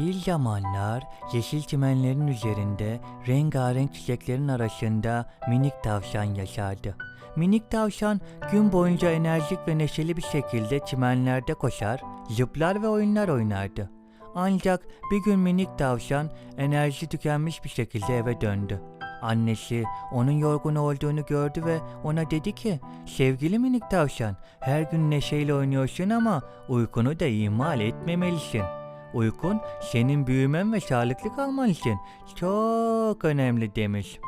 Bir zamanlar yeşil çimenlerin üzerinde rengarenk çiçeklerin arasında minik tavşan yaşardı. Minik tavşan gün boyunca enerjik ve neşeli bir şekilde çimenlerde koşar, zıplar ve oyunlar oynardı. Ancak bir gün minik tavşan enerji tükenmiş bir şekilde eve döndü. Annesi onun yorgun olduğunu gördü ve ona dedi ki Sevgili minik tavşan her gün neşeyle oynuyorsun ama uykunu da ihmal etmemelisin. Uykun senin büyümen ve sağlıklı kalman için çok önemli demiş.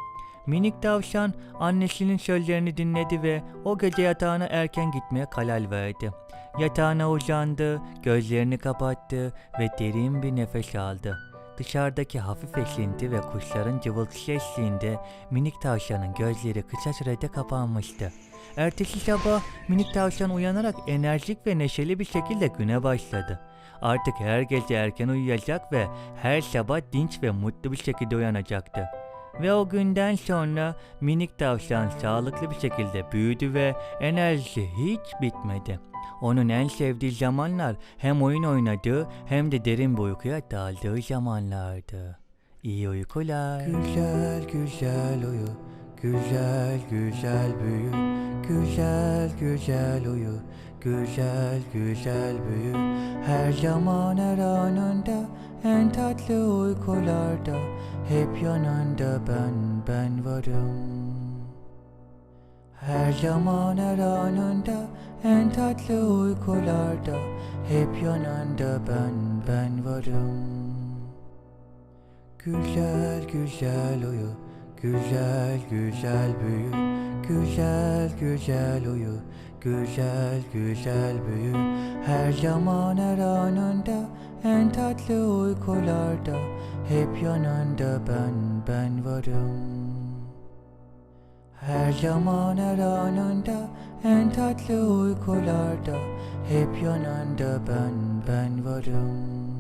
Minik tavşan annesinin sözlerini dinledi ve o gece yatağına erken gitmeye karar verdi. Yatağına uzandı, gözlerini kapattı ve derin bir nefes aldı. Dışarıdaki hafif esinti ve kuşların cıvıltısı eşliğinde minik tavşanın gözleri kısa sürede kapanmıştı. Ertesi sabah minik tavşan uyanarak enerjik ve neşeli bir şekilde güne başladı. Artık her gece erken uyuyacak ve her sabah dinç ve mutlu bir şekilde uyanacaktı. Ve o günden sonra minik tavşan sağlıklı bir şekilde büyüdü ve enerjisi hiç bitmedi. Onun en sevdiği zamanlar hem oyun oynadığı hem de derin bir uykuya daldığı zamanlardı. İyi uykular. Güzel güzel uyu, güzel güzel büyü, güzel güzel uyu, güzel güzel büyü. Her zaman her anında en tatlı uykularda hep yanında ben ben varım. Her zaman her anında en tatlı uykularda hep yanında ben ben varım. Güzel güzel uyu, güzel güzel büyü, güzel güzel uyu, güzel güzel büyü. Her zaman her anında en tatlı uykularda hep yanında ben ben varım. Her zaman her anında en tatlı uykularda hep yanında ben ben varım.